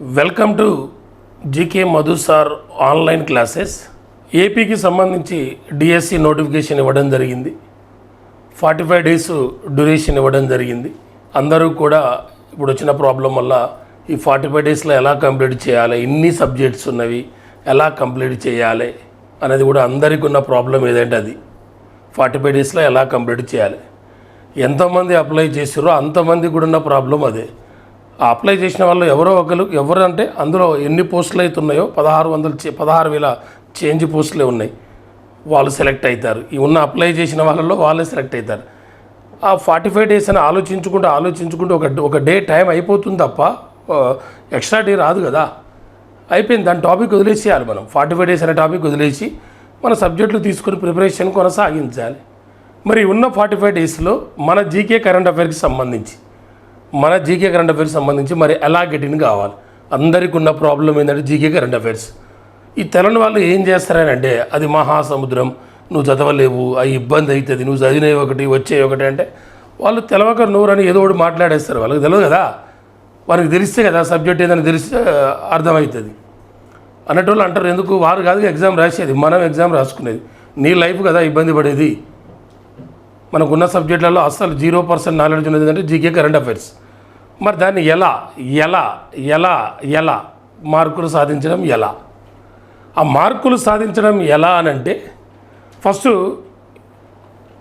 Welcome to GK Madhu sir online classes. ఏపీకి సంబంధించి DSC notification ఇవ్వడం జరిగింది. ఫార్టీ ఫైవ్ డేస్ డ్యూరేషన్ ఇవ్వడం జరిగింది. అందరూ కూడా ఇప్పుడు వచ్చిన ప్రాబ్లం వల్ల ఈ ఫార్టీ ఫైవ్ డేస్లో ఎలా కంప్లీట్ చేయాలి ఎన్ని సబ్జెక్ట్స్ ఉన్నవి ఎలా కంప్లీట్ చేయాలి అనేది కూడా అందరికీ ఉన్న ప్రాబ్లం ఏదంటే అది. ఫార్టీ ఫైవ్ డేస్లో ఎలా కంప్లీట్ చేయాలి ఎంతమంది అప్లై చేసారో అంతమంది కూడా ఉన్న ప్రాబ్లం అదే. అప్లై చేసిన వాళ్ళు ఎవరో ఒకరు ఎవరు అంటే అందులో ఎన్ని పోస్టులు అయితే ఉన్నాయో పదహారు వందల చే- పదహారు వేల చేంజ్ పోస్టులే ఉన్నాయి. వాళ్ళు సెలెక్ట్ అవుతారు. ఈ ఉన్న అప్లై చేసిన వాళ్ళలో వాళ్ళే సెలెక్ట్ అవుతారు. ఆ ఫార్టీ ఫైవ్ డేస్ అని ఆలోచించుకుంటూ ఆలోచించుకుంటూ ఒక ఒక డే టైం అయిపోతుంది తప్ప ఎక్స్ట్రా డే రాదు కదా. అయిపోయింది. దాని టాపిక్ వదిలేసేయాలి మనం. ఫార్టీ ఫైవ్ డేస్ అనే టాపిక్ వదిలేసి మన సబ్జెక్టులు తీసుకుని ప్రిపరేషన్ కొనసాగించాలి. మరి ఉన్న ఫార్టీ ఫైవ్ డేస్లో మన జీకే కరెంట్ అఫైర్కి సంబంధించి మన జీకే కరెంట్ అఫైర్స్ సంబంధించి మరి ఎలా గెటిన్ కావాలి? అందరికి ఉన్న ప్రాబ్లం ఏంటంటే జీకే కరెంట్ అఫైర్స్ ఈ తెలని వాళ్ళు ఏం చేస్తారనంటే అది మహాసముద్రం నువ్వు చదవలేవు అవి ఇబ్బంది అవుతుంది నువ్వు చదివినవి ఒకటి వచ్చే ఒకటి అంటే వాళ్ళు తెలవక నోరని ఏదో ఒకటి మాట్లాడేస్తారు. వాళ్ళకి తెలియదు కదా? వారికి తెలిస్తే కదా సబ్జెక్ట్ ఏదని తెలిస్తే అర్థమవుతుంది. అన్నట్టు అంటారు ఎందుకు? వారు కాదు ఎగ్జామ్ రాసేది మనం ఎగ్జామ్ రాసుకునేది. నీ లైఫ్ కదా ఇబ్బంది పడేది. మనకున్న సబ్జెక్టులలో అస్సలు జీరో పర్సెంట్ నాలెడ్జ్ ఉన్నది అంటే జీకే కరెంట్ అఫైర్స్ మరి దాన్ని ఎలా ఎలా ఎలా ఎలా మార్కులు సాధించడం ఎలా? ఆ మార్కులు సాధించడం ఎలా అని అంటే ఫస్ట్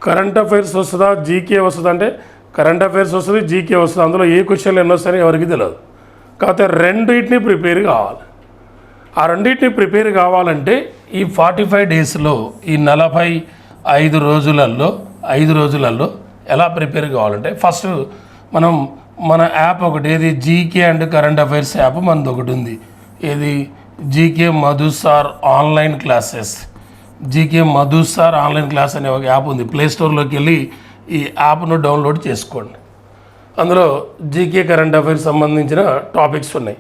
కరెంట్ అఫైర్స్ వస్తుందా జీకే వస్తుందా అంటే కరెంట్ అఫైర్స్ వస్తుంది జీకే వస్తుంది. అందులో ఏ క్వశ్చన్లు ఎన్ని వస్తాయని ఎవరికి తెలియదు కాకపోతే రెండింటిని ప్రిపేర్ కావాలి. ఆ రెండింటిని ప్రిపేర్ కావాలంటే ఈ ఫార్టీ ఫైవ్ డేస్లో ఈ నలభై ఐదు రోజులలో ఐదు రోజులలో ఎలా ప్రిపేర్ కావాలంటే ఫస్ట్ మనం మన యాప్ ఒకటి ఏది? GK and current affairs app మనది ఒకటి ఉంది. ఏది? GK Madhu sir online classes GK Madhu sir online class అనే ఒక యాప్ ఉంది. ప్లే స్టోర్లోకి వెళ్ళి ఈ యాప్ను డౌన్లోడ్ చేసుకోండి. అందులో జీకే కరెంట్ అఫైర్స్ సంబంధించిన టాపిక్స్ ఉన్నాయి.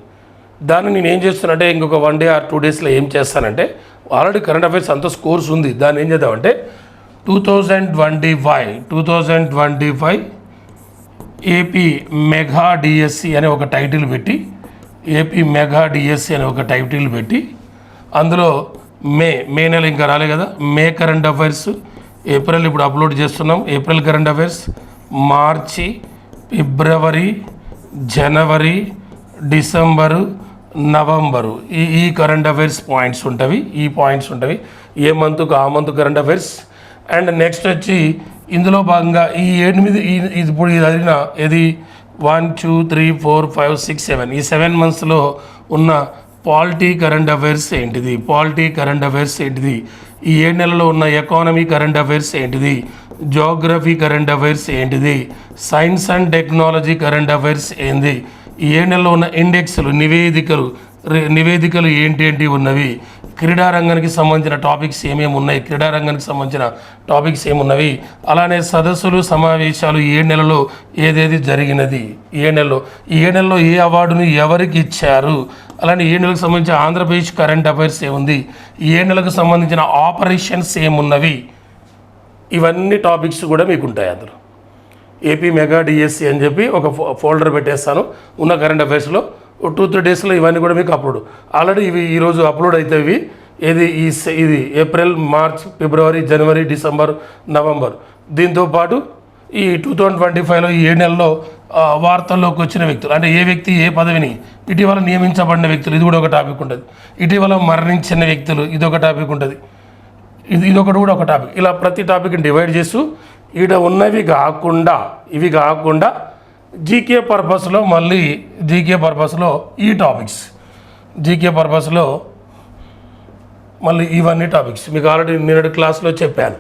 దాన్ని నేను ఏం చేస్తానంటే ఇంకొక వన్ డే ఆర్ టూ డేస్లో ఏం చేస్తానంటే ఆల్రెడీ కరెంట్ అఫైర్స్ అంత స్కోర్స్ ఉంది. దాన్ని ఏం చేద్దామంటే two thousand twenty five two thousand twenty five AP mega DSC అనే ఒక టైటిల్ పెట్టి ఏపీ మెగా డిఎస్సి అనే ఒక టైటిల్ పెట్టి అందులో మే మే నెల ఇంకా రాలే కదా? మే కరెంట్ అఫైర్స్ ఏప్రిల్ ఇప్పుడు అప్లోడ్ చేస్తున్నాం. April current affairs March February January December November. ఈ ఈ కరెంట్ అఫైర్స్ పాయింట్స్ ఉంటవి ఈ పాయింట్స్ ఉంటవి. ఏ మంత్కు ఆ month current affairs. And next వచ్చి ఇందులో భాగంగా ఈ ఎనిమిది ఈ ఇది ఇప్పుడు ఇది జరిగిన ఏది? One two three four five six seven. ఈ సెవెన్ మంత్స్లో ఉన్న పాలిటీ కరెంట్ అఫైర్స్ ఏంటిది? పాలిటీ కరెంట్ అఫైర్స్ ఏంటిది? ఈ ఏడు నెలలో ఉన్న ఎకానమీ కరెంట్ అఫైర్స్ ఏంటిది? జోగ్రఫీ కరెంట్ అఫైర్స్ ఏంటిది? Science and technology current affairs ఏంది? ఈ ఏడు నెలలో ఉన్న ఇండెక్స్లు నివేదికలు నివేదికలు ఏంటి ఏంటి ఉన్నవి? క్రీడారంగానికి సంబంధించిన టాపిక్స్ ఏమేమి ఉన్నాయి? క్రీడారంగానికి సంబంధించిన టాపిక్స్ ఏమున్నవి? అలానే సదస్సులు సమావేశాలు ఏ నెలలో ఏదేది జరిగినది? ఏ నెలలో ఏ నెలలో ఏ అవార్డును ఎవరికి ఇచ్చారు? అలానే ఏ నెలకు సంబంధించిన ఆంధ్రప్రదేశ్ కరెంట్ అఫైర్స్ ఏముంది? ఏ నెలకు సంబంధించిన ఆపరేషన్స్ ఏమున్నవి? ఇవన్నీ టాపిక్స్ కూడా మీకు ఉంటాయి అందులో. ఏపీ మెగా డిఎస్సి అని చెప్పి ఒక ఫోల్డర్ పెట్టేస్తాను. ఉన్న కరెంట్ అఫైర్స్లో టూ త్రీ డేస్లో ఇవన్నీ కూడా మీకు అప్లోడ్. ఆల్రెడీ ఇవి ఈరోజు అప్లోడ్ అవుతాయి ఇవి. ఇది ఈ ఇది April March February January December November. దీంతో పాటు ఈ టూ థౌజండ్ ట్వంటీ ఫైవ్లో ఈ ఏడు నెలలో వార్తల్లోకి వచ్చిన వ్యక్తులు అంటే ఏ వ్యక్తి ఏ పదవిని ఇటీవల నియమించబడిన వ్యక్తులు ఇది కూడా ఒక టాపిక్ ఉంటుంది ఇటీవల మరణించిన వ్యక్తులు ఇది ఒక టాపిక్ ఉంటుంది ఇది ఇదొకటి కూడా ఒక టాపిక్. ఇలా ప్రతి టాపిక్ని డివైడ్ చేస్తూ ఈడ ఉన్నవి కాకుండా ఇవి కాకుండా జీకే పర్పస్లో మళ్ళీ జీకే పర్పస్లో ఈ టాపిక్స్. జీకే పర్పస్లో మళ్ళీ ఇవన్నీ టాపిక్స్. మీకు ఆల్రెడీ నిన్నటి క్లాస్లో చెప్పాను.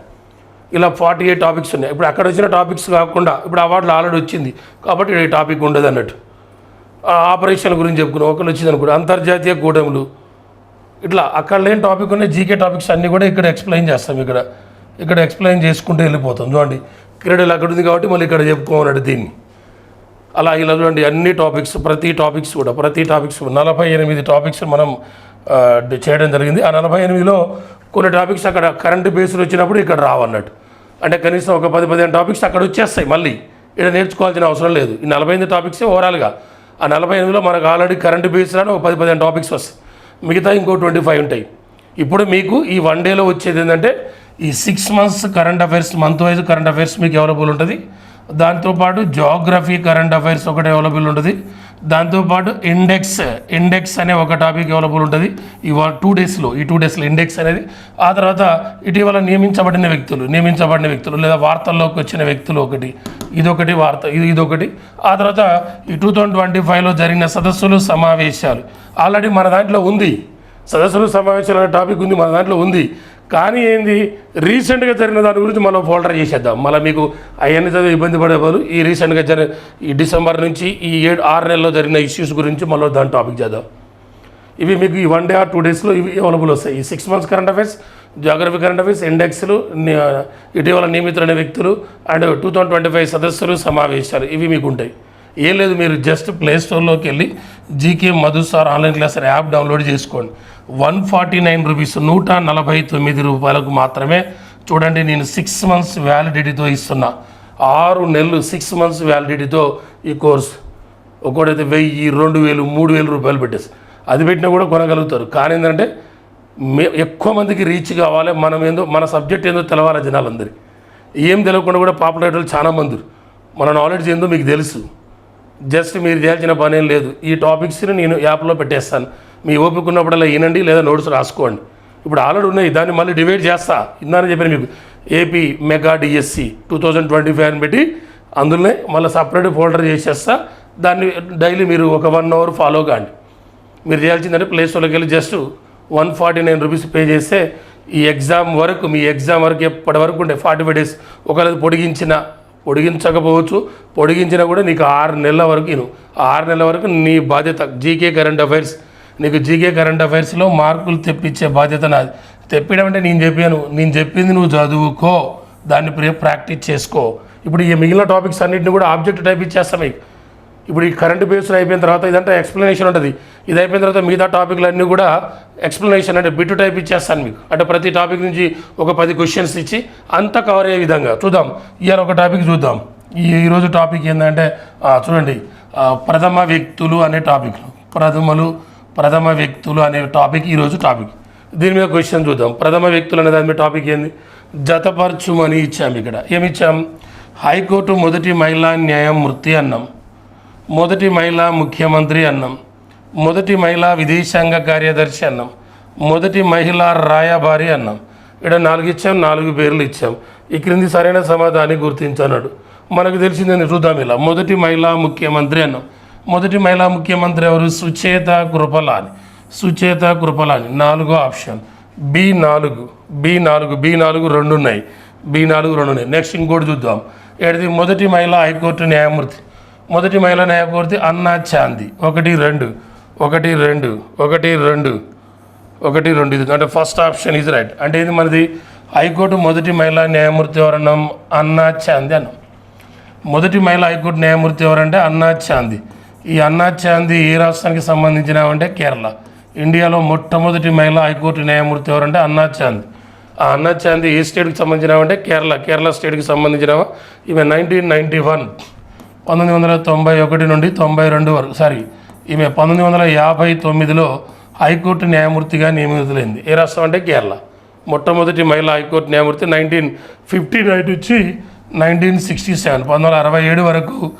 ఇలా ఫార్టీ ఎయిట్ టాపిక్స్ ఉన్నాయి. ఇప్పుడు అక్కడ వచ్చిన టాపిక్స్ కాకుండా ఇప్పుడు అవార్డులు ఆల్రెడీ వచ్చింది. కాబట్టి ఈ టాపిక్ ఉండదు అన్నట్టు. ఆ ఆపరేషన్ గురించి చెప్పుకున్నాం. ఒకళ్ళు వచ్చింది అనుకో అంతర్జాతీయ కూటములు. ఇట్లా అక్కడ లేని టాపిక్ ఉన్నాయి. జీకే టాపిక్స్ అన్నీ కూడా ఇక్కడ ఎక్స్ప్లెయిన్ చేస్తాం ఇక్కడ. ఇక్కడ ఎక్స్ప్లెయిన్ చేసుకుంటూ వెళ్ళిపోతాం. చూడండి క్రీడలు అక్కడ ఉంది కాబట్టి మళ్ళీ ఇక్కడ చెప్పుకోమన్నాడు దీన్ని. అలా ఇలా చూడండి అన్ని టాపిక్స్ ప్రతి టాపిక్స్ కూడా ప్రతి టాపిక్స్ నలభై ఎనిమిది టాపిక్స్ మనం చేయడం జరిగింది. ఆ నలభై ఎనిమిదిలో కొన్ని టాపిక్స్ అక్కడ కరెంట్ బేస్డ్ వచ్చినప్పుడు ఇక్కడ రావన్నట్టు. అంటే కనీసం ఒక పది పదిహేను టాపిక్స్ అక్కడ వచ్చేస్తాయి మళ్ళీ. ఇక్కడ నేర్చుకోవాల్సిన అవసరం లేదు. ఈ నలభై ఎనిమిది టాపిక్సే ఓవరాల్గా ఆ నలభై ఎనిమిదిలో మనకు ఆల్రెడీ కరెంట్ బేస్డ్ అని ఒక పది పదిహేను టాపిక్స్ వస్తాయి. మిగతా ఇంకో ట్వంటీ ఫైవ్ ఉంటాయి. ఇప్పుడు మీకు ఈ వన్ డేలో వచ్చేది ఏంటంటే ఈ six months current affairs month wise current affairs మీకు అవైలబుల్ ఉంటుంది. దాంతోపాటు జాగ్రఫీ కరెంట్ అఫైర్స్ ఒకటి అవైలబుల్ ఉంటుంది. దాంతోపాటు ఇండెక్స్ ఇండెక్స్ అనే ఒక టాపిక్ అవైలబుల్ ఉంటుంది. ఈ టూ డేస్లో ఈ టూ డేస్లో ఇండెక్స్ అనేది ఆ తర్వాత ఇటీవల నియమించబడిన వ్యక్తులు నియమించబడిన వ్యక్తులు లేదా వార్తల్లోకి వచ్చిన వ్యక్తులు ఒకటి ఇదొకటి వార్త ఇది ఇదొకటి. ఆ తర్వాత ఈ టూ థౌజండ్ ట్వంటీ ఫైవ్లో జరిగిన సదస్సులు సమావేశాలు. ఆల్రెడీ మన దాంట్లో ఉంది. సదస్సులు సమావేశాలు అనే టాపిక్ ఉంది మన దాంట్లో ఉంది. కానీ ఏంది? రీసెంట్గా జరిగిన దాని గురించి మనం ఫోల్డర్ చేసేద్దాం. మళ్ళీ మీకు అవన్నీ చదివి ఇబ్బంది పడే బదులు ఈ రీసెంట్గా జరిగిన ఈ డిసెంబర్ నుంచి ఈ ఏడు ఆరు నెలలో జరిగిన ఇష్యూస్ గురించి మళ్ళీ దాని టాపిక్ చేద్దాం. ఇవి మీకు ఈ వన్ డే ఆర్ టూ డేస్లో ఇవి అవైలబుల్ వస్తాయి. ఈ six months current affairs geography current affairs ఇండెక్స్లు ఇటీవల నియమితులైన వ్యక్తులు and two thousand twenty five సదస్సులు సమావేశాలు ఇవి మీకు ఉంటాయి. ఏం లేదు మీరు జస్ట్ ప్లే స్టోర్లోకి వెళ్ళి GK Madhu sir online class app download చేసుకోండి. వన్ ఫార్టీ నైన్ రూపీస్ నూట నలభై తొమ్మిది రూపాయలకు మాత్రమే చూడండి నేను సిక్స్ మంత్స్ వ్యాలిడిటీతో ఇస్తున్నా. ఆరు నెలలు సిక్స్ మంత్స్ వ్యాలిడిటీతో ఈ కోర్స్ ఒకటైతే వెయ్యి రెండు వేలు మూడు వేలు రూపాయలు పెట్టేసి. అది పెట్టినా కూడా కొనగలుగుతారు. కానీ ఏంటంటే మే ఎక్కువ మందికి రీచ్ కావాలి. మనం ఏందో మన సబ్జెక్ట్ ఏందో తెలవాలి జనాలందరికీ. ఏం తెలియకుండా కూడా పాపులర్ చాలా మంది మన నాలెడ్జ్ ఏందో మీకు తెలుసు. జస్ట్ మీరు చేయాల్సిన పని ఏం లేదు. ఈ టాపిక్స్ని నేను యాప్లో పెట్టేస్తాను. మీ ఓపిక ఉన్నప్పుడల్లా వినండి లేదా నోట్స్ రాసుకోండి. ఇప్పుడు ఆల్రెడీ ఉన్నాయి. దాన్ని మళ్ళీ డివైడ్ చేస్తా. ఇందానే చెప్పాను మీకు AP mega DSC two thousand twenty five అని పెట్టి అందులోనే మళ్ళీ సపరేట్ ఫోల్డర్ చేసేస్తా. దాన్ని డైలీ మీరు ఒక వన్ అవర్ ఫాలో కాండి. మీరు చేయాల్సిందంటే ప్లే స్టోర్లోకి వెళ్ళి just one forty nine rupees pay చేస్తే ఈ ఎగ్జామ్ వరకు మీ ఎగ్జామ్ వరకు ఎప్పటి వరకు ఉండే? ఫార్టీ ఫైవ్ డేస్ ఒకవేళ పొడిగించిన పొడిగించకపోవచ్చు. పొడిగించినా కూడా నీకు ఆరు నెలల వరకు ఇను. ఆరు నెలల వరకు నీ బాధ్యత జీకే కరెంట్ అఫైర్స్ నీకు జీకే కరెంట్ అఫైర్స్లో మార్కులు తెప్పించే బాధ్యత నాది. తెప్పడం అంటే నేను చెప్పాను. నేను చెప్పింది నువ్వు చదువుకో. దాన్ని ప్రే ప్రాక్టీస్ చేసుకో. ఇప్పుడు ఈ మిగిలిన టాపిక్స్ అన్నింటిని కూడా ఆబ్జెక్ట్ టైప్ ఇచ్చేస్తాం మీకు ఇప్పుడు ఈ కరెంట్ బేస్డ్ అయిపోయిన తర్వాత ఇదంతా ఎక్స్ప్లెనేషన్ ఉంటుంది. ఇది అయిపోయిన తర్వాత మిగతా టాపిక్లు అన్నీ కూడా ఎక్స్ప్లెనేషన్ అంటే బిట్టు టైప్ ఇచ్చేస్తాను మీకు. అంటే ప్రతి టాపిక్ నుంచి ఒక పది క్వశ్చన్స్ ఇచ్చి అంతా కవర్ అయ్యే విధంగా చూద్దాం. ఇవాళ ఒక టాపిక్ చూద్దాం. ఈరోజు టాపిక్ ఏంటంటే చూడండి ప్రథమ వ్యక్తులు అనే టాపిక్లు ప్రథమలు ప్రథమ వ్యక్తులు అనే టాపిక్ ఈరోజు టాపిక్ దీని మీద క్వశ్చన్ చూద్దాం. ప్రథమ వ్యక్తులు అనే దాని మీద టాపిక్ ఏంది? జతపరచుమని ఇచ్చాము ఇక్కడ. ఏమిచ్చాం? హైకోర్టు మొదటి మహిళా న్యాయమూర్తి అన్నాం. మొదటి మహిళా ముఖ్యమంత్రి అన్నాం. మొదటి మహిళా విదేశాంగ కార్యదర్శి అన్నాం మొదటి మహిళా రాయబారి అన్నాం. ఇక్కడ నాలుగు ఇచ్చాం నాలుగు పేర్లు ఇచ్చాం. ఈ క్రింది సరైన సమాధానాన్ని గుర్తించన్నాడు మనకు తెలిసిందని చూద్దాం ఇలా. మొదటి మహిళా ముఖ్యమంత్రి అన్నాం. మొదటి మహిళా ముఖ్యమంత్రి ఎవరు? సుచేత కృపలాని. సుచేత కృపలాని. నాలుగో ఆప్షన్. బి నాలుగు. బి నాలుగు. బి నాలుగు రెండు ఉన్నాయి. బి నాలుగు రెండు ఉన్నాయి. నెక్స్ట్ ఇంకోటి చూద్దాం. ఏడిది? మొదటి మహిళా హైకోర్టు న్యాయమూర్తి. మొదటి మహిళా న్యాయమూర్తి అన్నా చాంది. ఒకటి రెండు. ఒకటి రెండు ఒకటి రెండు ఒకటి రెండు. ఇది అంటే ఫస్ట్ ఆప్షన్ ఇది రైట్ అంటే ఇది మనది? హైకోర్టు మొదటి మహిళా న్యాయమూర్తి ఎవరన్నాం? అన్నా చాంది అన్నాం. మొదటి మహిళా హైకోర్టు న్యాయమూర్తి ఎవరంటే అన్నా చాంది. ఈ అన్నా చాంది ఏ రాష్ట్రానికి సంబంధించిన అంటే కేరళ. ఇండియాలో మొట్టమొదటి మహిళా హైకోర్టు న్యాయమూర్తి ఎవరంటే అన్నా చాంది. ఆ అన్నా చాంది ఏ స్టేట్కి సంబంధించినవంటే కేరళ. కేరళ స్టేట్కి సంబంధించినవా? ఈమె నైన్టీన్ నైంటీ వన్ పంతొమ్మిది వందల తొంభై ఒకటి నుండి తొంభై రెండు వరకు సారీ ఈమె పంతొమ్మిది వందల యాభై తొమ్మిదిలో హైకోర్టు న్యాయమూర్తిగా నియమితులైంది. ఏ రాష్ట్రం అంటే కేరళ. మొట్టమొదటి మహిళా high court high court nineteen fifty nine నుంచి నైన్టీన్ సిక్స్టీ సెవెన్ పంతొమ్మిది వందల అరవై ఏడు వరకు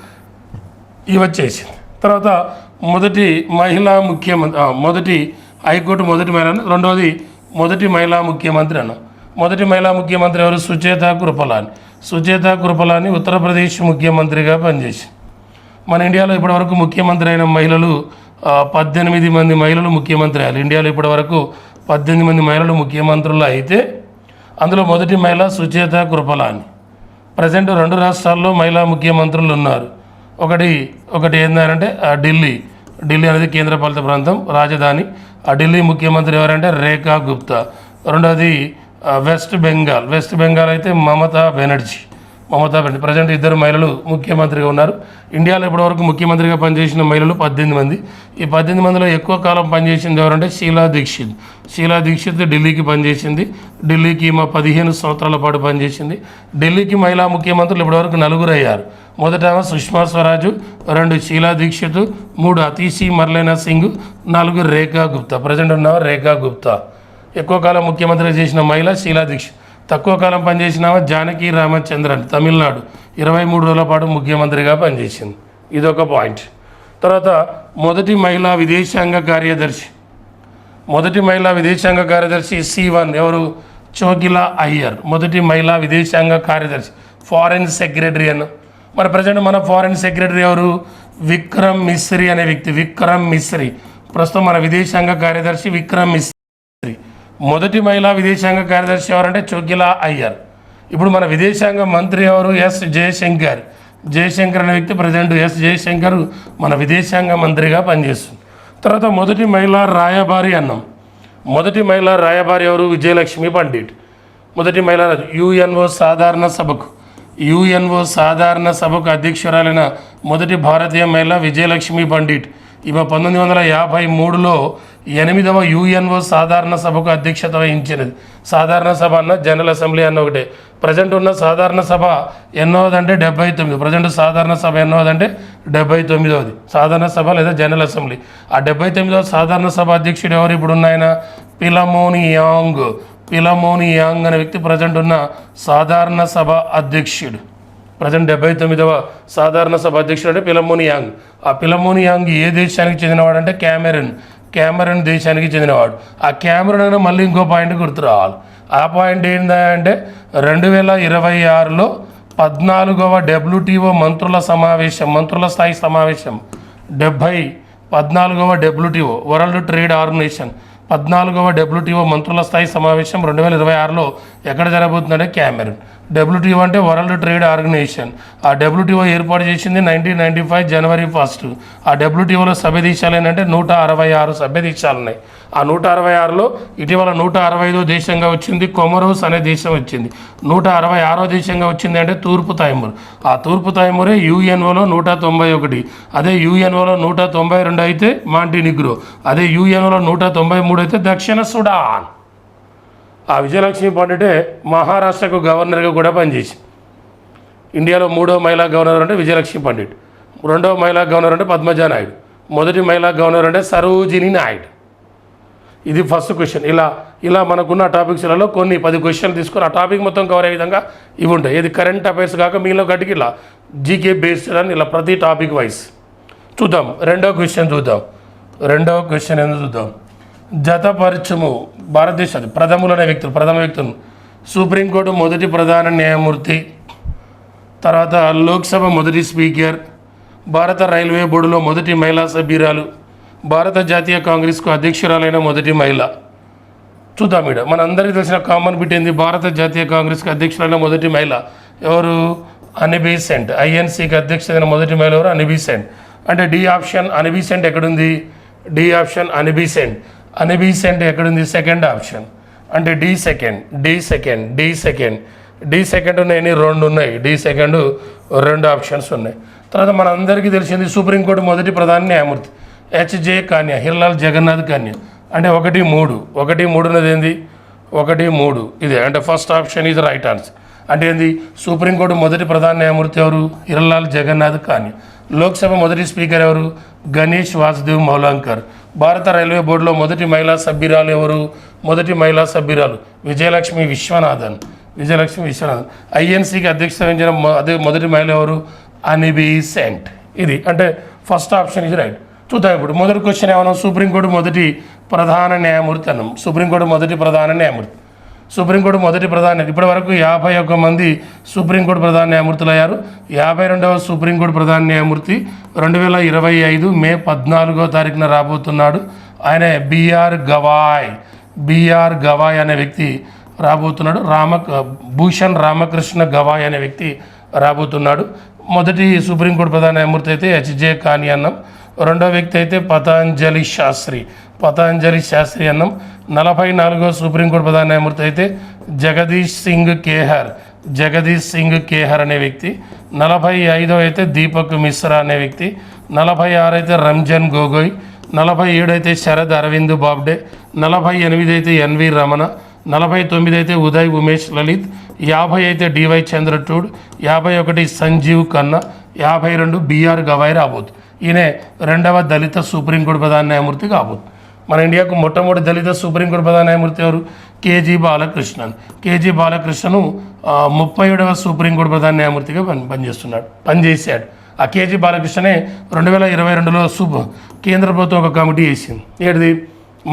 ఇవి వచ్చేసింది తర్వాత మొదటి మహిళా ముఖ్యమంత్రి మొదటి హైకోర్టు మొదటి మహిళ రెండవది మొదటి మహిళా ముఖ్యమంత్రి అన్న. మొదటి మహిళా ముఖ్యమంత్రి ఎవరు? సుచేత కృపలాని. సుచేత కృపలాని ఉత్తరప్రదేశ్ ముఖ్యమంత్రిగా పనిచేసింది. మన ఇండియాలో ఇప్పటివరకు ముఖ్యమంత్రి అయిన మహిళలు పద్దెనిమిది మంది మహిళలు ముఖ్యమంత్రి అయ్యారు. ఇండియాలో ఇప్పటివరకు పద్దెనిమిది మంది మహిళలు ముఖ్యమంత్రులు అయితే అందులో మొదటి మహిళ సుచేత కృపలాని. ప్రజెంట్ రెండు రాష్ట్రాల్లో మహిళా ముఖ్యమంత్రులు ఉన్నారు. ఒకటి ఒకటి ఏంటంటే ఆ ఢిల్లీ. ఢిల్లీ అనేది కేంద్రపాలిత ప్రాంతం రాజధాని. ఆ ఢిల్లీ ముఖ్యమంత్రి ఎవరంటే రేఖా గుప్తా. రెండవది వెస్ట్ బెంగాల్. వెస్ట్ బెంగాల్ అయితే మమతా బెనర్జీ. మమతా బెనర్జీ ప్రజెంట్ ఇద్దరు మహిళలు ముఖ్యమంత్రిగా ఉన్నారు. ఇండియాలో ఇప్పటివరకు ముఖ్యమంత్రిగా పనిచేసిన మహిళలు పద్దెనిమిది మంది. ఈ పద్దెనిమిది మందిలో ఎక్కువ కాలం పనిచేసింది ఎవరంటే షీలా దీక్షిత్. షీలా దీక్షిత్ ఢిల్లీకి పనిచేసింది. ఢిల్లీకి మా పదిహేను సంవత్సరాల పాటు పనిచేసింది. ఢిల్లీకి మహిళా ముఖ్యమంత్రులు ఇప్పటివరకు నలుగురు అయ్యారు. మొదట సుష్మా స్వరాజు రెండు షీలా దీక్షిత్ మూడు అతీషి మర్లేనా సింగ్ నాలుగు రేఖా గుప్తా. ప్రజెంట్ ఉన్న రేఖా గుప్తా. ఎక్కువ కాలం ముఖ్యమంత్రిగా చేసిన మహిళ షీలా దీక్షిత్. తక్కువ కాలం పనిచేసిన జానకి రామచంద్రన్ తమిళనాడు. ఇరవై మూడు రోజుల పాటు ముఖ్యమంత్రిగా పనిచేసింది. ఇదొక పాయింట్. తర్వాత మొదటి మహిళా విదేశాంగ కార్యదర్శి. మొదటి మహిళా విదేశాంగ కార్యదర్శి సి వన్ ఎవరు? చోగిలా అయ్యర్. మొదటి మహిళా విదేశాంగ కార్యదర్శి. ఫారెన్ సెక్రటరీ అన్న మరి ప్రజెంట్ మన ఫారెన్ సెక్రటరీ ఎవరు? విక్రమ్ మిశ్రీ అనే వ్యక్తి. విక్రమ్ మిశ్రీ. ప్రస్తుతం మన విదేశాంగ కార్యదర్శి విక్రమ్ మిశ్రీ. మొదటి మహిళా విదేశాంగ కార్యదర్శి ఎవరంటే చోకిలా అయ్యర్. ఇప్పుడు మన విదేశాంగ మంత్రి ఎవరు? ఎస్. జయశంకర్. జయశంకర్ అనే వ్యక్తి ప్రజెంట్ ఎస్. జయశంకర్ మన విదేశాంగ మంత్రిగా పనిచేస్తుంది. తర్వాత మొదటి మహిళా రాయబారి అన్నాం. మొదటి మహిళా రాయబారి ఎవరు? విజయలక్ష్మి పండిట్. మొదటి మహిళా యుఎన్ఓ సాధారణ సభకు. యుఎన్ఓ సాధారణ సభకు అధ్యక్షురాలైన మొదటి భారతీయ మహిళ విజయలక్ష్మి పండిట్. ఈమె పంతొమ్మిది వందల యాభై మూడులో ఎనిమిదవ యుఎన్ఓ సాధారణ సభకు అధ్యక్షత వహించినది. సాధారణ సభ అన్న జనరల్ అసెంబ్లీ అన్న ఒకటే. ప్రజెంట్ ఉన్న సాధారణ సభ ఎన్నోదంటే డెబ్బై తొమ్మిది ప్రజెంట్ సాధారణ సభ ఎన్నోదంటే డెబ్బై తొమ్మిదవది సాధారణ సభ లేదా జనరల్ అసెంబ్లీ. ఆ డెబ్బై తొమ్మిదవ సాధారణ సభ అధ్యక్షుడు ఎవరు? ఇప్పుడు ఉన్నాయన పిలమోని యాంగ్. పిలమోని యాంగ్ అనే వ్యక్తి ప్రజెంట్ ఉన్న సాధారణ సభ అధ్యక్షుడు. ప్రజెంట్ డెబ్బై తొమ్మిదవ సాధారణ సభ అధ్యక్షుడు అంటే పిలమోని యాంగ్. ఆ పిలమోని యాంగ్ ఏ దేశానికి చెందినవాడంటే క్యామెరన్. క్యామరన్ దేశానికి చెందినవాడు. ఆ క్యామరన్ మళ్ళీ ఇంకో పాయింట్ గుర్తు రావాలి ఆ పాయింట్ ఏంటంటే రెండు వేల ఇరవై ఆరులో పద్నాలుగవ డబ్ల్యూటీఓ మంత్రుల సమావేశం మంత్రుల స్థాయి సమావేశం. డెబ్భై పద్నాలుగవ డబ్ల్యూటీఓ వరల్డ్ ట్రేడ్ ఆర్గనైజేషన్. పద్నాలుగవ డబ్ల్యూటీఓ మంత్రుల స్థాయి సమావేశం రెండు వేల ఇరవై ఆరులో ఎక్కడ జరగబోతుందంటే క్యామెరన్ డబ్ల్యూటీఓ అంటే వరల్డ్ ట్రేడ్ ఆర్గనైజేషన్. ఆ డబ్ల్యూటీఓ ఏర్పాటు చేసింది nineteen ninety five January first. ఆ డబ్ల్యూటీఓలో సభ్య దేశాలు ఏంటంటే నూట అరవై ఆరు సభ్య దేశాలు ఉన్నాయి ఆ నూట అరవై ఆరులో ఇటీవల నూట అరవై ఐదో దేశంగా వచ్చింది కొమరోస్ అనే దేశం వచ్చింది. నూట అరవై ఆరో దేశంగా వచ్చింది అంటే తూర్పు తైమూర్. ఆ తూర్పు తైమూరే యుఎన్ఓలో నూట తొంభై ఒకటి. అదే యుఎన్ఓలో నూట తొంభై రెండు అయితే మాంటినిగ్రో. అదే యుఎన్ఓలో నూట తొంభై మూడు అయితే దక్షిణ సుడాన్. ఆ విజయలక్ష్మి పండిటే మహారాష్ట్రకు గవర్నర్గా కూడా పనిచేసి ఇండియాలో మూడో మహిళా గవర్నర్ అంటే విజయలక్ష్మి పండిట్. రెండవ మహిళా గవర్నర్ అంటే పద్మజా నాయుడు. మొదటి మహిళా గవర్నర్ అంటే సరోజిని నాయుడు. ఇది ఫస్ట్ క్వశ్చన్. ఇలా ఇలా మనకున్న టాపిక్స్లలో కొన్ని పది క్వశ్చన్లు తీసుకొని ఆ టాపిక్ మొత్తం కవర్ అయ్యే విధంగా ఇవి ఉంటాయి. ఇది కరెంట్ అఫైర్స్ కాక మీలో గట్టికి ఇలా జీకే బేస్డ్ అని ఇలా ప్రతి టాపిక్ వైజ్ చూద్దాం. రెండవ క్వశ్చన్ చూద్దాం. రెండవ క్వశ్చన్ ఏందో చూద్దాం? జతపరచము. భారతదేశ ప్రథములనే వ్యక్తులు ప్రథమ వ్యక్తులు. సుప్రీంకోర్టు మొదటి ప్రధాన న్యాయమూర్తి తర్వాత లోక్సభ మొదటి స్పీకర్ భారత రైల్వే బోర్డులో మొదటి మహిళా సభ్యురాలు భారత జాతీయ కాంగ్రెస్కు అధ్యక్షురాలైన మొదటి మహిళ. చూద్దాం ఇక్కడ మనందరికీ తెలిసిన కామన్ బిట్ ఏంది? భారత జాతీయ కాంగ్రెస్కి అధ్యక్షులైన మొదటి మహిళ ఎవరు? అనిబీసెంట్ ఐఎన్సీకి అధ్యక్షులైన మొదటి మహిళ ఎవరు? అనిబీసెంట్ అంటే డి ఆప్షన్ అనిబీసెంట్ ఎక్కడుంది? D option Annie Besant Annie Besant ఎక్కడుంది? సెకండ్ ఆప్షన్ అంటే D second D second D second D second ఉన్నాయని రెండు ఉన్నాయి. డి సెకండ్ రెండు ఆప్షన్స్ ఉన్నాయి. తర్వాత మన అందరికీ తెలిసింది సుప్రీంకోర్టు మొదటి ప్రధాన న్యాయమూర్తి హెచ్జే కాన్య హిర్లాల్ జగన్నాథ్ కాన్య అంటే ఒకటి మూడు. ఒకటి మూడు ఉన్నది ఏంది? ఒకటి మూడు. ఇదే. అంటే ఫస్ట్ ఆప్షన్ ఇది రైట్ ఆన్సర్ అంటే ఏంది? సుప్రీంకోర్టు మొదటి ప్రధాన న్యాయమూర్తి ఎవరు? హిర్లాల్ జగన్నాథ్ కాన్య లోక్సభ మొదటి స్పీకర్ ఎవరు? గణేష్ వాసుదేవ్ మౌలాంకర్. భారత రైల్వే బోర్డులో మొదటి మహిళా సభ్యురాలు ఎవరు? మొదటి మహిళా సభ్యురాలు విజయలక్ష్మి విశ్వనాథన్. విజయలక్ష్మి విశ్వనాథన్. ఐఎన్సీకి అధ్యక్షత వహించిన అదే మొదటి మహిళ ఎవరు? Annie Besant. ఇది అంటే ఫస్ట్ ఆప్షన్ ఇది రైట్. చూద్దాం ఇప్పుడు. మొదటి క్వశ్చన్ ఏమన్నా? సుప్రీంకోర్టు మొదటి ప్రధాన న్యాయమూర్తి అన్నాం. సుప్రీంకోర్టు మొదటి ప్రధాన న్యాయమూర్తి. సుప్రీంకోర్టు మొదటి ప్రధాన ఇప్పటి వరకు యాభై ఒక్క మంది సుప్రీంకోర్టు ప్రధాన న్యాయమూర్తులు అయ్యారు యాభై రెండవ సుప్రీంకోర్టు ప్రధాన న్యాయమూర్తి రెండు వేల ఇరవై ఐదు మే పద్నాలుగో తారీఖున రాబోతున్నాడు. ఆయన బిఆర్ గవాయ్. బిఆర్ గవాయ్ అనే వ్యక్తి రాబోతున్నాడు. రామ భూషణ్ రామకృష్ణ గవాయ్ అనే వ్యక్తి రాబోతున్నాడు. మొదటి సుప్రీంకోర్టు ప్రధాన న్యాయమూర్తి అయితే హెచ్జే కాని అన్నం. రెండో వ్యక్తి అయితే పతాంజలి శాస్త్రి. పతాంజలి శాస్త్రి అన్నం నలభై నాలుగో సుప్రీంకోర్టు ప్రధాన న్యాయమూర్తి అయితే జగదీష్ సింగ్ కేహర్. జగదీష్ సింగ్ కేహర్ అనే వ్యక్తి. నలభై ఐదో అయితే దీపక్ మిశ్రా అనే వ్యక్తి. నలభై ఆరు అయితే రంజన్ గొగోయ్. నలభై ఏడు అయితే శరద్ అరవింద్ బాబ్డే. నలభై ఎనిమిది అయితే ఎన్వి రమణ. నలభై తొమ్మిది అయితే ఉదయ్ ఉమేష్ లలిత్. యాభై అయితే డివై చంద్రచూడ్. యాభై ఒకటి సంజీవ్ ఖన్నా. యాభై రెండు బిఆర్ గవాయ్ రాబోత్ ఈయన రెండవ దళిత సుప్రీంకోర్టు ప్రధాన న్యాయమూర్తి కాబోతు. మన ఇండియాకు మొట్టమొదటి దళిత సుప్రీంకోర్టు ప్రధాన న్యాయమూర్తి ఎవరు? కేజీ బాలకృష్ణన్. కేజీ బాలకృష్ణను ముప్పై ఏడవ సుప్రీంకోర్టు ప్రధాన న్యాయమూర్తిగా పని పనిచేస్తున్నాడు పనిచేశాడు. ఆ కేజీ బాలకృష్ణనే రెండు వేల ఇరవై రెండులో సూప్ కేంద్ర ప్రభుత్వం ఒక కమిటీ వేసింది. ఏడిది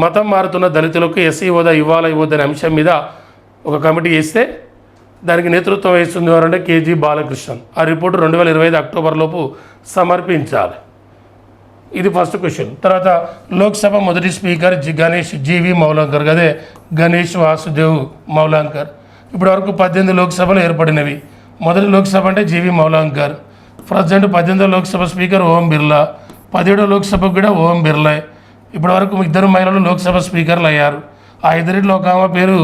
మతం మారుతున్న దళితులకు ఎస్సీ హోదా ఇవ్వాలా ఇవ్వద్దనే అంశం మీద ఒక కమిటీ వేస్తే దానికి నేతృత్వం వహిస్తుంది ఎవరంటే కేజీ బాలకృష్ణన్. ఆ రిపోర్టు రెండు వేల ఇరవై ఐదు అక్టోబర్ లోపు సమర్పించాలి. ఇది ఫస్ట్ క్వశ్చన్ తర్వాత లోక్సభ మొదటి speaker G Ganesh GV Mavalankar అదే గణేష్ వాసుదేవ్ మౌలాంకర్. ఇప్పటి వరకు పద్దెనిమిది లోక్సభలు ఏర్పడినవి. మొదటి లోక్సభ అంటే జీవి మౌలాంకర్. ప్రజెంట్ పద్దెనిమిదో లోక్సభ స్పీకర్ ఓం బిర్లా. పదిహేడో లోక్సభకు కూడా ఓం బిర్లా ఇప్పటి వరకు ఇద్దరు మహిళలు లోక్సభ స్పీకర్లు అయ్యారు. ఆ ఇద్దరిలో ఒక ఆమె పేరు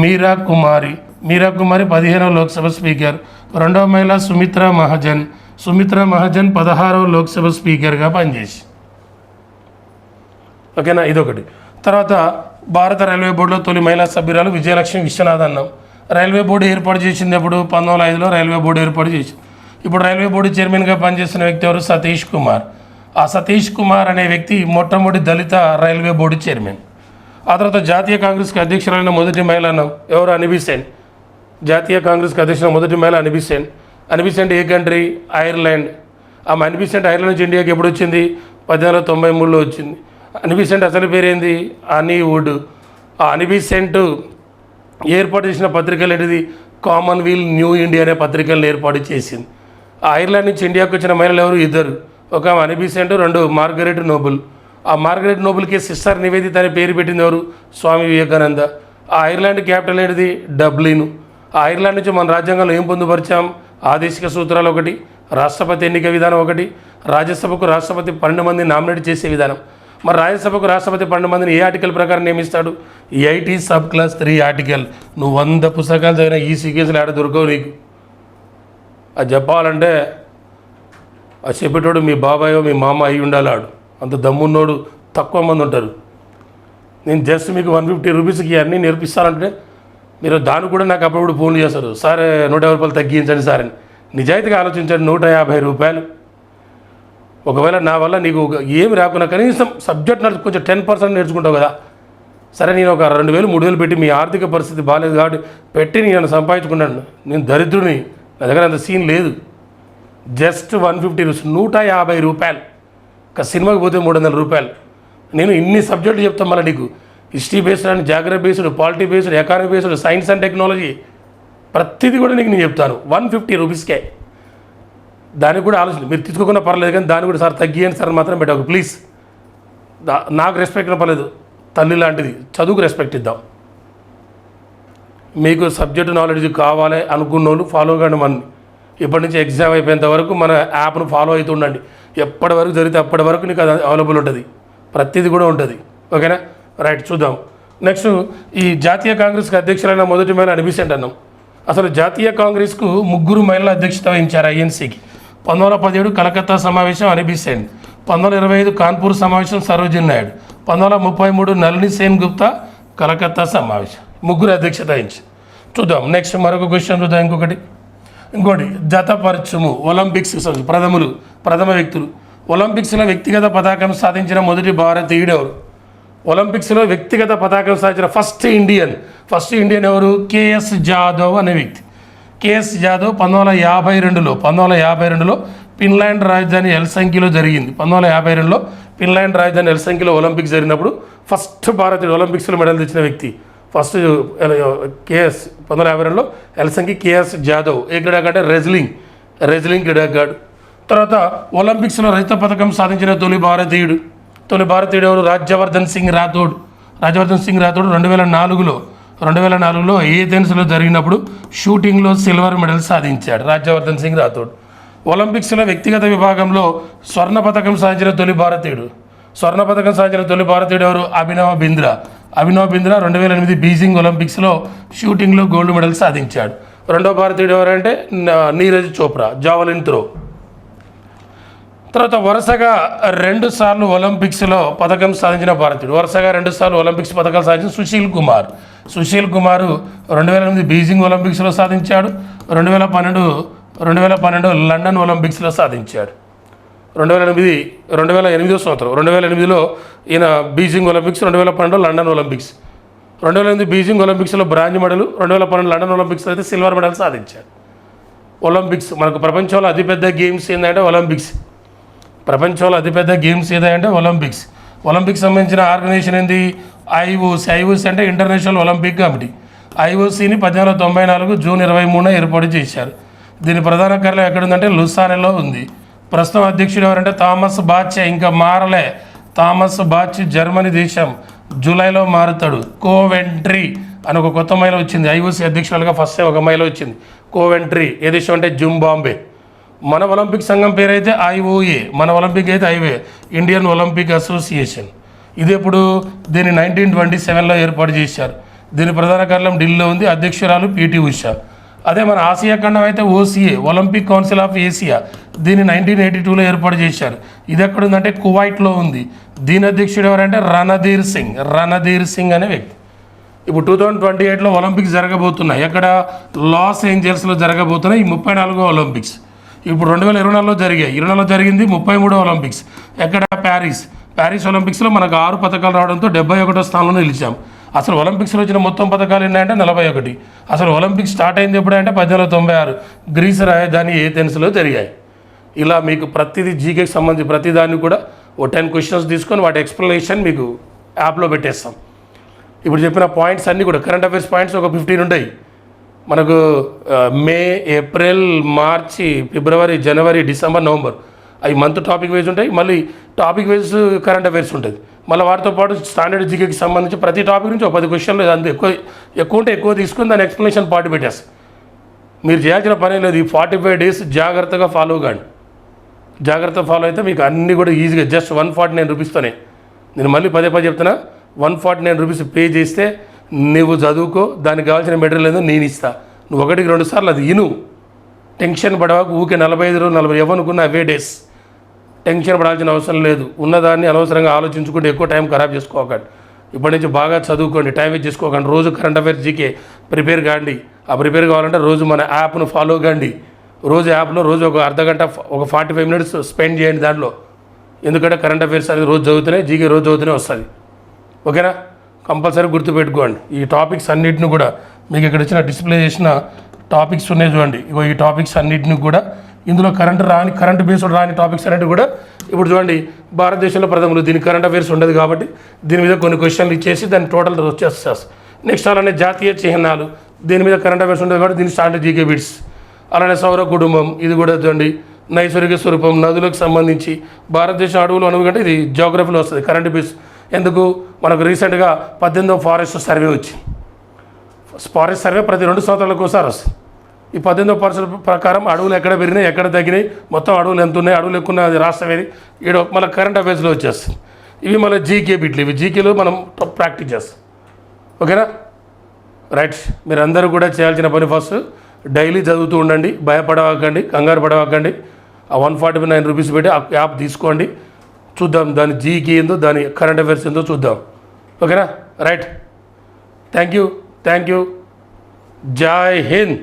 మీరా కుమారి. మీరా కుమారి పదిహేనవ లోక్సభ స్పీకర్. రెండవ మహిళ సుమిత్రా మహాజన్. సుమిత్రా మహాజన్ పదహారవ లోక్సభ స్పీకర్గా పనిచేసి. ఓకేనా? ఇదొకటి. తర్వాత భారత రైల్వే బోర్డులో తొలి మహిళా సభ్యురాలు విజయలక్ష్మి విశ్వనాథ్ అన్నాం. రైల్వే బోర్డు ఏర్పాటు చేసింది ఎప్పుడు పంతొమ్మిది వందల ఐదులో రైల్వే బోర్డు ఏర్పాటు చేసింది. ఇప్పుడు రైల్వే బోర్డు చైర్మన్గా పనిచేస్తున్న వ్యక్తి ఎవరు? సతీష్ కుమార్. ఆ సతీష్ కుమార్ అనే వ్యక్తి మొట్టమొదటి దళిత రైల్వే బోర్డు చైర్మన్. ఆ తర్వాత జాతీయ కాంగ్రెస్కి అధ్యక్షులైన మొదటి మహిళ అన్నాం. ఎవరు? అనిబిసెన్. జాతీయ కాంగ్రెస్కి అధ్యక్షుల మొదటి మహిళ అనిబిసెంట్ అనిబిసెంట్ ఏ కంట్రీ? ఐర్లాండ్. ఆమె అనిబిసెంట్ ఐర్లాండ్ నుంచి ఇండియాకి ఎప్పుడు వచ్చింది? పద్దెనిమిది వందల తొంభై మూడులో వచ్చింది. అనిపిసెంట్ అసలు పేరేంది? అనీవుడ్ ఆ అనిపిసెంట్ ఏర్పాటు చేసిన పత్రికలు ఏంటిది? కామన్వీల్ న్యూ ఇండియా అనే పత్రికలను ఏర్పాటు చేసింది. ఆ ఐర్లాండ్ నుంచి ఇండియాకు వచ్చిన మహిళలు ఎవరు? ఇద్దరు. ఒక అనిపిసెంట్ రెండు మార్గరెట్ నోబుల్. ఆ మార్గరెట్ నోబుల్కి సిస్టర్ నివేదిత అనే పేరు పెట్టింది ఎవరు? స్వామి వివేకానంద. ఆ ఐర్లాండ్ క్యాపిటల్ ఏంటిది? డబ్లిన్. ఆ ఐర్లాండ్ నుంచి మన రాజ్యాంగంలో ఏం పొందుపరిచాం? ఆదేశిక సూత్రాలు ఒకటి రాష్ట్రపతి ఎన్నిక విధానం ఒకటి రాజ్యసభకు రాష్ట్రపతి పన్నెండు మంది నామినేట్ చేసే విధానం. మరి రాజ్యసభకు రాష్ట్రపతి పన్నెండు మందిని ఏ ఆర్టికల్ ప్రకారం నియమిస్తాడు? Eighty sub class three article. నువ్వు వంద పుస్తకాలు చదివిన ఈ సీకేసులు ఆడ దొరకవు నీకు. అది చెప్పాలంటే ఆ చెప్పేటోడు మీ బాబాయో మీ మామ అయి ఉండాలాడు అంత దమ్మున్నోడు తక్కువ మంది ఉంటారు. నేను జస్ట్ మీకు వన్ ఫిఫ్టీ రూపీస్కి అన్నీ నేర్పిస్తానంటే మీరు దాన్ని కూడా నాకు అప్పుడప్పుడు ఫోన్లు చేస్తారు. సరే నూట యాభై రూపాయలు తగ్గించండి సార్ అని. నిజాయితీగా ఆలోచించండి నూట యాభై రూపాయలు. ఒకవేళ నా వల్ల నీకు ఏమి రాకున్నా కనీసం సబ్జెక్ట్ నడుచు కొంచెం టెన్ పర్సెంట్ నేర్చుకుంటావు కదా. సరే నేను ఒక రెండు వేలు మూడు వేలు పెట్టి మీ ఆర్థిక పరిస్థితి బాగాలేదు కాబట్టి పెట్టి నేను సంపాదించుకున్నాను నేను దరిద్రుని నా దగ్గర అంత సీన్ లేదు. జస్ట్ వన్ ఫిఫ్టీ రూపీస్ నూట యాభై రూపాయలు. ఒక సినిమాకి పోతే మూడు వందల రూపాయలు. నేను ఇన్ని సబ్జెక్టులు చెప్తాను మళ్ళీ నీకు. History based and geography based polity based economy based science and technology ప్రతిదీ కూడా నీకు నేను చెప్తాను. వన్ ఫిఫ్టీ రూపీస్కే దానికి కూడా ఆలోచన. మీరు తీసుకోకుండా పర్లేదు కానీ దాన్ని కూడా సార్ తగ్గియండి సార్ మాత్రం పెట్టకు. ప్లీజ్ నాకు రెస్పెక్ట్ పర్లేదు. తల్లి లాంటిది. చదువుకు రెస్పెక్ట్ ఇద్దాం. మీకు సబ్జెక్ట్ నాలెడ్జ్ కావాలి అనుకున్న వాళ్ళు ఫాలో కానీ మన ఇప్పటి నుంచి ఎగ్జామ్ అయిపోయేంత వరకు మన యాప్ను ఫాలో అవుతూ ఉండండి. ఎప్పటి వరకు జరిగితే అప్పటి వరకు నీకు అది అవైలబుల్ ఉంటుంది. ప్రతిదీ కూడా ఉంటుంది. ఓకేనా రైట్ చూద్దాం. నెక్స్ట్ ఈ జాతీయ కాంగ్రెస్కి అధ్యక్షులైన మొదటి మహిళ అనిపిస్తుంది అన్నాం. అసలు జాతీయ కాంగ్రెస్కు ముగ్గురు మహిళల అధ్యక్షత వహించారు ఐఎన్సీకి పంతొమ్మిది వందల పదిహేడు కలకత్తా సమావేశం అనిబిసెంట్ పంతొమ్మిది వందల ఇరవై ఐదు కాన్పూర్ సమావేశం సరోజిన్ నాయుడు. పంతొమ్మిది వందల ముప్పై మూడు నలిని సేన్ గుప్తా కలకత్తా సమావేశం. ముగ్గురు అధ్యక్షత వహించారు. చూద్దాం. నెక్స్ట్ మరొక క్వశ్చన్ చూద్దాం ఇంకొకటి. ఇంకోటి జతపరచుము ఒలింపిక్స్ ప్రథములు ప్రథమ వ్యక్తులు. ఒలింపిక్స్లో వ్యక్తిగత పతాకం సాధించిన మొదటి భారతీయుడు ఎవరు? ఒలింపిక్స్లో వ్యక్తిగత పతాకం సాధించిన ఫస్ట్ ఇండియన్. ఫస్ట్ ఇండియన్ ఎవరు? కేఎస్ జాదవ్ అనే వ్యక్తి. కేఎస్ జాదవ్ పంతొమ్మిది వందల యాభై రెండులో పంతొమ్మిది వందల యాభై రెండులో ఫిన్లాండ్ రాజధాని ఎల్సంకిలో జరిగింది. పంతొమ్మిది వందల యాభై రెండులో ఫిన్లాండ్ రాజధాని ఎల్సంకిలో ఒలింపిక్స్ జరిగినప్పుడు ఫస్ట్ భారతీయుడు ఒలింపిక్స్లో మెడల్ తెచ్చిన వ్యక్తి. ఫస్ట్ కేఎస్ పంతొమ్మిది వందల యాభై రెండులో ఎల్సంకి కేఎస్ జాదవ్. ఏ క్రీడాకాడు రెజ్లింగ్. రెజ్లింగ్ క్రీడాకాడు తర్వాత ఒలింపిక్స్లో రజత పథకం సాధించిన తొలి భారతీయుడు. తొలి భారతీయుడు ఎవరు? రాజ్యవర్ధన్ సింగ్ రాథోడ్. రాజ్యవర్ధన్ సింగ్ రాథోడ్ రెండు వేల నాలుగులో రెండు వేల నాలుగులో ఏథెన్స్లో జరిగినప్పుడు షూటింగ్లో సిల్వర్ మెడల్ సాధించాడు రాజ్యవర్ధన్ సింగ్ రాథోడ్. ఒలింపిక్స్లో వ్యక్తిగత విభాగంలో స్వర్ణ పథకం సాధించిన తొలి భారతీయుడు. స్వర్ణ పథకం సాధించిన తొలి భారతీయుడు ఎవరు? అభినవ బింద్రా. అభినవ్ బింద్రా రెండు వేల ఎనిమిది బీజింగ్ ఒలింపిక్స్లో షూటింగ్లో గోల్డ్ మెడల్ సాధించాడు. రెండో భారతీయుడు ఎవరంటే నీరజ్ చోప్రా జావలిన్ త్రో. తర్వాత వరుసగా రెండు సార్లు ఒలింపిక్స్లో పథకం సాధించిన భారతీయుడు. వరుసగా రెండు సార్లు ఒలింపిక్స్ పథకాలు సాధించిన సుశీల్ కుమార్. సుశీల్ కుమార్ రెండు వేల ఎనిమిది బీజింగ్ ఒలింపిక్స్లో సాధించాడు. రెండు వేల పన్నెండు రెండు వేల పన్నెండు లండన్ ఒలింపిక్స్లో సాధించాడు. రెండు వేల ఎనిమిది రెండు వేల ఎనిమిదో సంవత్సరం రెండు వేల ఎనిమిదిలో ఈయన బీజింగ్ ఒలింపిక్స్ రెండు వేల పన్నెండు లండన్ ఒలింపిక్స్. రెండు వేల ఎనిమిది బీజింగ్ ఒలింపిక్స్లో బ్రాంజ్ మెడల్ రెండు వేల పన్నెండు లండన్ ఒలింపిక్స్ అయితే సిల్వర్ మెడల్ సాధించాడు. ఒలింపిక్స్ మనకు ప్రపంచంలో అతిపెద్ద గేమ్స్ ఏంటంటే ఒలింపిక్స్. ప్రపంచంలో అతిపెద్ద గేమ్స్ ఏదంటే ఒలింపిక్స్. ఒలింపిక్స్ సంబంధించిన ఆర్గనైజేషన్ ఏంది? ఐఓసి ఐఓసి అంటే ఇంటర్నేషనల్ ఒలింపిక్ కమిటీ. ఐఓసిని పద్దెనిమిది వందల తొంభై నాలుగు జూన్ ఇరవై మూడున ఏర్పాటు చేశారు. దీని ప్రధాన కార్యాలయం ఎక్కడుందంటే లుసానెలో ఉంది. ప్రస్తుతం అధ్యక్షుడు ఎవరంటే థామస్ బాచ్ ఇంకా మారలే. థామస్ బాచ్ జర్మనీ దేశం జూలైలో మారుతాడు. కోవెంట్రీ అని ఒక కొత్త మహిళ వచ్చింది. ఐఓసి అధ్యక్షురాలుగా ఫస్ట్ ఒక మహిళ వచ్చింది. కోవెంట్రీ ఏ దేశం అంటే జింబాంబే మన ఒలింపిక్ సంఘం పేరైతే ఐఓఏ. మన ఒలింపిక్ అయితే ఐవే. Indian Olympic association. ఇది ఇప్పుడు దీన్ని నైన్టీన్ ట్వంటీ సెవెన్లో ఏర్పాటు చేశారు. దీని ప్రధాన కార్యాలయం ఢిల్లీలో ఉంది అధ్యక్షురాలు పిటి ఉషా. అదే మన ఆసియా ఖండం అయితే OCA Olympic Council of Asia. దీన్ని నైన్టీన్ ఎయిటీ టూలో ఏర్పాటు చేశారు. ఇది ఎక్కడ ఉందంటే కువైట్లో ఉంది. దీని అధ్యక్షుడు ఎవరంటే రణధీర్ సింగ్. రణధీర్ సింగ్ అనే వ్యక్తి. ఇప్పుడు టూ థౌజండ్ ట్వంటీ ఎయిట్లో ఒలింపిక్స్ జరగబోతున్నాయి. ఎక్కడ లాస్ ఏంజల్స్లో జరగబోతున్నాయి ఈ ముప్పై నాలుగో ఒలింపిక్స్. ఇప్పుడు రెండు వేల ఇరవై నాలుగులో జరిగాయి. ఇరవై నాలుగులో జరిగింది ముప్పై మూడో ఒలింపిక్స్. ఎక్కడ? ప్యారిస్. ప్యారిస్ ఒలింపిక్స్లో మనకు ఆరు పథకాలు రావడంతో డెబ్బై ఒకటో స్థానంలో నిలిచాం. అసలు ఒలింపిక్స్లో వచ్చిన మొత్తం పథకాలు ఎన్నాయంటే నలభై ఒకటి. అసలు ఒలింపిక్స్ స్టార్ట్ అయింది ఎప్పుడంటే పద్దెనిమిది వందల తొంభై ఆరు. గ్రీస్ రాజధాని ఏథెన్స్లో జరిగాయి. ఇలా మీకు ప్రతిదీ జీకేకి సంబంధించి ప్రతి దాన్ని కూడా ఓ టెన్ క్వశ్చన్స్ తీసుకొని వాటి ఎక్స్ప్లెనేషన్ మీకు యాప్లో పెట్టేస్తాం. ఇప్పుడు చెప్పిన పాయింట్స్ అన్నీ కూడా కరెంట్ అఫైర్స్ పాయింట్స్ ఒక ఫిఫ్టీన్ ఉంటాయి. మనకు May April March February January December November అవి మంత్ టాపిక్ వైజ్ ఉంటాయి. మళ్ళీ టాపిక్ వైజ్ కరెంట్ అఫైర్స్ ఉంటుంది మళ్ళీ వాటితో పాటు స్టాండర్డ్ జీకేకి సంబంధించి ప్రతి టాపిక్ నుంచి ఒక పది క్వశ్చన్లు అంత. ఎక్కువ ఎక్కువ ఉంటే ఎక్కువ తీసుకుని దాని ఎక్స్ప్లెనేషన్ పాటు పెట్టేస్తాం. మీరు చేయాల్సిన పని లేదు. ఈ ఫార్టీ ఫైవ్ డేస్ జాగ్రత్తగా ఫాలో కాండి. జాగ్రత్త ఫాలో అయితే మీకు అన్నీ కూడా ఈజీగా జస్ట్ వన్ ఫార్టీ నైన్ రూపీస్తోనే. నేను మళ్ళీ పదే పదే చెప్తున్నా one forty nine rupees pay చేస్తే నువ్వు చదువుకో దానికి కావాల్సిన మెటీరియల్ ఏదో నేను ఇస్తా. నువ్వు ఒకటికి రెండు సార్లు అది ఇను. టెన్షన్ పడవాకు ఊకే నలభై ఐదు రోజులు నలభై ఎవనుకున్న అవే డేస్. టెన్షన్ పడాల్సిన అవసరం లేదు. ఉన్నదాన్ని అనవసరంగా ఆలోచించుకుంటే ఎక్కువ టైం ఖరాబ్ చేసుకోకండి. ఇప్పటి నుంచి బాగా చదువుకోండి టైం వేస్ట్ చేసుకోకండి. రోజు కరెంట్ అఫైర్స్ జీకే ప్రిపేర్ కాండి. ఆ ప్రిపేర్ కావాలంటే రోజు మన యాప్ను ఫాలో కాండి. రోజు యాప్లో రోజు ఒక అర్ధ గంట ఒక ఫార్టీ ఫైవ్ మినిట్స్ స్పెండ్ చేయండి దాంట్లో. ఎందుకంటే కరెంట్ అఫైర్స్ అనేది రోజు చదువుతూనే జీకే రోజు చదువుతూనే వస్తుంది. ఓకేనా? కంపల్సరీ గుర్తుపెట్టుకోండి. ఈ టాపిక్స్ అన్నిటిని కూడా మీకు ఇక్కడ ఇచ్చిన డిస్ప్లే చేసిన టాపిక్స్ ఉన్నాయి చూడండి. ఇగో ఈ టాపిక్స్ అన్నిటిని కూడా ఇందులో కరెంట్ రాని కరెంట్ బేస్డ్ రాని టాపిక్స్ అనేవి కూడా ఇప్పుడు చూడండి భారతదేశంలో ప్రథములు దీని కరెంట్ అఫైర్స్ ఉండదు కాబట్టి దీని మీద కొన్ని క్వశ్చన్లు ఇచ్చేసి దాని టోటల్ వచ్చేస్తారు నెక్స్ట్ అలానే జాతీయ చిహ్నాలు. దీని మీద కరెంట్ అఫైర్స్ ఉండదు కాబట్టి దీని స్టాండర్డ్ జీకే బిట్స్ అలానే సౌర కుటుంబం ఇది కూడా చూడండి నైసర్గిక స్వరూపం నదులకు సంబంధించి భారతదేశం అడవులు అనుకుంటే ఇది జోగ్రఫీలో వస్తుంది. కరెంట్ బిట్స్ ఎందుకు? మనకు రీసెంట్గా పద్దెనిమిదో ఫారెస్ట్ సర్వే వచ్చింది. ఫారెస్ట్ సర్వే ప్రతి రెండు సంవత్సరాలకు ఒకసారి వస్తుంది. ఈ పద్దెనిమిదో పర్సెంట్ ప్రకారం అడవులు ఎక్కడ పెరిగినాయి ఎక్కడ తగ్గినాయి మొత్తం అడవులు ఎంత ఉన్నాయి అడవులు ఎక్కువ అది రాష్ట్రం ఏది? ఈడ మన కరెంట్ అఫైర్స్లో వచ్చేస్తుంది. ఇవి మన జీకే బిట్లు ఇవి జీకేలో మనం ప్రాక్టీస్ చేస్తాం. ఓకేనా? రైట్ మీరు అందరూ కూడా చేయాల్సిన పని ఫస్ట్ డైలీ చదువుతూ ఉండండి భయపడవకండి కంగారు పడవకండి. ఆ వన్ ఫార్టీ నైన్ రూపీస్ పెట్టి ఆ యాప్ తీసుకోండి. చూద్దాం దాని జీకి ఏందో దాని కరెంట్ అఫైర్స్ ఏందో చూద్దాం. ఓకేనా? Right thank you thank you జై హింద్